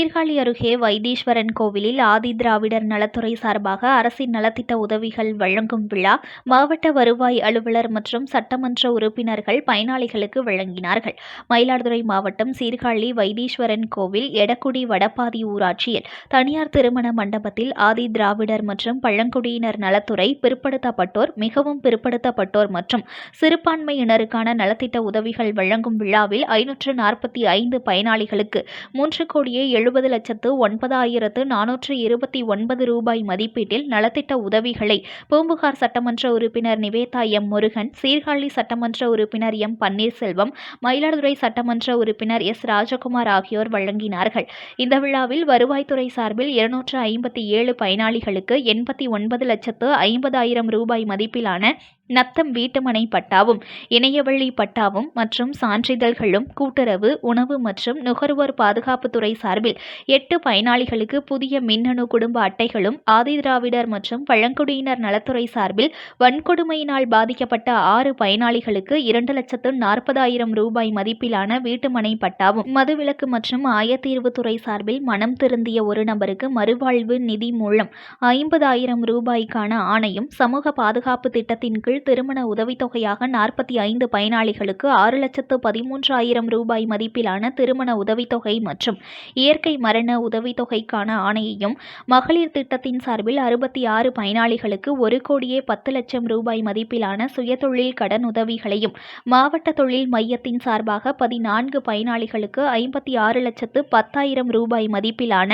சீர்காழி அருகே வைத்தீஸ்வரன் கோவிலில் ஆதி திராவிடர் நலத்துறை சார்பாக அரசின் நலத்திட்ட உதவிகள் வழங்கும் விழா மாவட்ட வருவாய் அலுவலர் மற்றும் சட்டமன்ற உறுப்பினர்கள் பயனாளிகளுக்கு வழங்கினார்கள். மயிலாடுதுறை மாவட்டம் சீர்காழி வைத்தீஸ்வரன் கோவில் எடக்குடி வடபாதி ஊராட்சியில் தனியார் திருமண மண்டபத்தில் ஆதி திராவிடர் மற்றும் பழங்குடியினர் நலத்துறை பிற்படுத்தப்பட்டோர் மிகவும் பிற்படுத்தப்பட்டோர் மற்றும் சிறுபான்மையினருக்கான நலத்திட்ட உதவிகள் வழங்கும் விழாவில் ஐநூற்று நாற்பத்தி ஐந்து பயனாளிகளுக்கு மூன்று கோடியே எழு எழுபது லட்சத்து ஒன்பதாயிரத்து நானூற்று இருபத்தி ஒன்பது ரூபாய் மதிப்பீட்டில் நலத்திட்ட உதவிகளை பூம்புகார் சட்டமன்ற உறுப்பினர் நிவேதா எம் முருகன் சீர்காழி சட்டமன்ற உறுப்பினர் எம் பன்னீர்செல்வம் மயிலாடுதுறை சட்டமன்ற உறுப்பினர் எஸ் ராஜகுமார் ஆகியோர் வழங்கினார்கள். இந்த விழாவில் வருவாய்த்துறை சார்பில் இருநூற்று ஐம்பத்தி ஏழு பயனாளிகளுக்கு எண்பத்தி ஒன்பது லட்சத்து ஐம்பதாயிரம் ரூபாய் மதிப்பிலான நத்தம் வீட்டுமனை பட்டாவும் இணையவழி பட்டாவும் மற்றும் சான்றிதழ்களும் கூட்டுறவு உணவு மற்றும் நுகர்வோர் பாதுகாப்புத்துறை சார்பில் எட்டு பயனாளிகளுக்கு புதிய மின்னணு குடும்ப அட்டைகளும் ஆதிதிராவிடர் மற்றும் பழங்குடியினர் நலத்துறை சார்பில் வன்கொடுமையினால் பாதிக்கப்பட்ட ஆறு பயனாளிகளுக்கு இரண்டு லட்சத்து நாற்பதாயிரம் ரூபாய் மதிப்பிலான வீட்டுமனை பட்டாவும். மதுவிலக்கு மற்றும் ஆயத்தீர்வுத்துறை சார்பில் மனம் திருந்திய ஒரு நபருக்கு மறுவாழ்வு நிதி மூலம் ஐம்பதாயிரம் ரூபாய்க்கான ஆணையும் சமூக பாதுகாப்பு திட்டத்தின் கீழ் திருமண உதவித்தொகையாக நாற்பத்தி ஐந்து பயனாளிகளுக்கு ஆறு லட்சத்து பதிமூன்றாயிரம் ரூபாய் மதிப்பிலான திருமண உதவித்தொகை மற்றும் இயற்கை மரண உதவித்தொகைக்கான ஆணையையும் மகளிர் திட்டத்தின் சார்பில் அறுபத்தி ஆறு பயனாளிகளுக்கு ஒரு கோடியே பத்து லட்சம் ரூபாய் மதிப்பிலான சுயதொழில் கடன் உதவிகளையும் மாவட்ட தொழில் மையத்தின் சார்பாக பதினான்கு பயனாளிகளுக்கு ஐம்பத்தி ஆறு லட்சத்து பத்தாயிரம் ரூபாய் மதிப்பிலான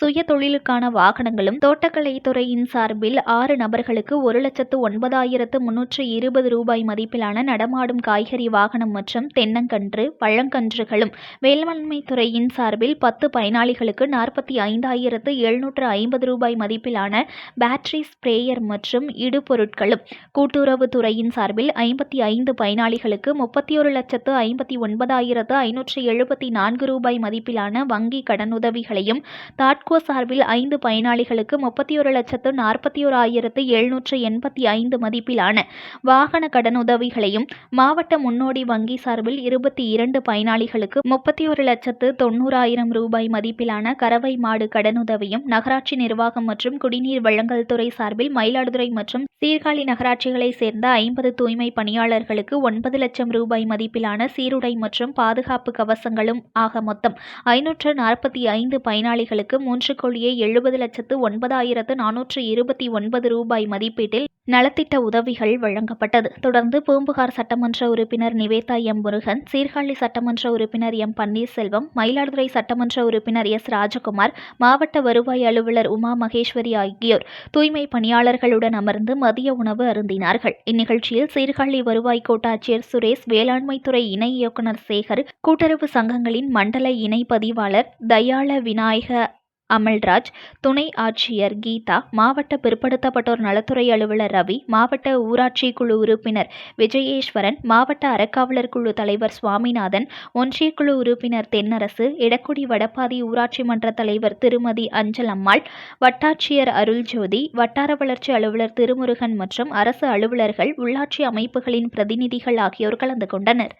சுயதொழிலுக்கான வாகனங்களும் தோட்டக்கலைத்துறையின் சார்பில் ஆறு நபர்களுக்கு ஒரு லட்சத்து ஒன்பதாயிரத்து முன்னூற்றி இருபது ரூபாய் மதிப்பிலான நடமாடும் காய்கறி வாகனம் மற்றும் தென்னங்கன்று பழங்கன்றுகளும் வேளாண்மை துறையின் சார்பில் பத்து பயனாளிகளுக்கு நாற்பத்தி ஐந்தாயிரத்து எழுநூற்று ஐம்பது ரூபாய் மதிப்பிலான பேட்டரி ஸ்ப்ரேயர் மற்றும் இடுபொருட்களும் கூட்டுறவு துறையின் சார்பில் ஐம்பத்தி ஐந்து பயனாளிகளுக்கு முப்பத்தி ஒரு லட்சத்து ஐம்பத்தி ஒன்பதாயிரத்து ஐநூற்று எழுபத்தி நான்கு ரூபாய் மதிப்பிலான வங்கி கடனுதவிகளையும் தாட்கோ சார்பில் ஐந்து பயனாளிகளுக்கு முப்பத்தி ஒரு லட்சத்து நாற்பத்தி ஓராயிரத்து எழுநூற்று எண்பத்தி ஐந்து மதிப்பிலான வாகன கடன் உதவிகளையும் மாவட்ட முன்னோடி வங்கி சார்பில் இருபத்தி இரண்டு பயனாளிகளுக்கு முப்பத்தி ஒரு லட்சத்து தொண்ணூறாயிரம் ரூபாய் மதிப்பிலான கறவை மாடு கடனுதவியும் நகராட்சி நிர்வாகம் மற்றும் குடிநீர் வழங்கல் துறை சார்பில் மயிலாடுதுறை மற்றும் சீர்காழி நகராட்சிகளை சேர்ந்த ஐம்பது தூய்மை பணியாளர்களுக்கு ஒன்பது லட்சம் ரூபாய் மதிப்பிலான சீருடை மற்றும் பாதுகாப்பு கவசங்களும் ஆக மொத்தம் ஐநூற்று நாற்பத்தி ஐந்து பயனாளிகளுக்கு மூன்று கோடியே எழுபது லட்சத்து ஒன்பதாயிரத்து நானூற்று இருபத்தி ஒன்பது ரூபாய் மதிப்பீட்டில் நலத்திட்ட உதவிகள் வழங்கப்பட்டது. தொடர்ந்து பூம்புகார் சட்டமன்ற உறுப்பினர் நிவேதா எம். முருகன் சீர்காழி சட்டமன்ற உறுப்பினர் எம். பன்னீர்செல்வம் மயிலாடுதுறை சட்டமன்ற உறுப்பினர் எஸ். ராஜகுமார் மாவட்ட வருவாய் அலுவலர் உமா மகேஸ்வரி ஆகியோர் தூய்மை பணியாளர்களுடன் அமர்ந்து மதிய உணவு அருந்தினார்கள். இந்நிகழ்ச்சியில் சீர்காழி வருவாய் கோட்டாட்சியர் சுரேஷ் வேளாண்மைத்துறை இணை இயக்குநர் சேகர் கூட்டுறவு சங்கங்களின் மண்டல இணை பதிவாளர் தயாள விநாயக அமல்ராஜ் துணை ஆட்சியர் கீதா மாவட்ட பிற்படுத்தப்பட்டோர் நலத்துறை அலுவலர் ரவி மாவட்ட ஊராட்சி குழு உறுப்பினர் விஜயேஸ்வரன் மாவட்ட அறக்காவலர் குழு தலைவர் சுவாமிநாதன் ஒன்றிய குழு உறுப்பினர் தென்னரசு இடக்குடி வடப்பாதி ஊராட்சி மன்ற தலைவர் திருமதி அஞ்சல் அம்மாள் வட்டாட்சியர் அருள்ஜோதி வட்டார வளர்ச்சி அலுவலர் திருமுருகன் மற்றும் அரசு அலுவலர்கள் உள்ளாட்சி அமைப்புகளின் பிரதிநிதிகள் ஆகியோர் கலந்து கொண்டனர்.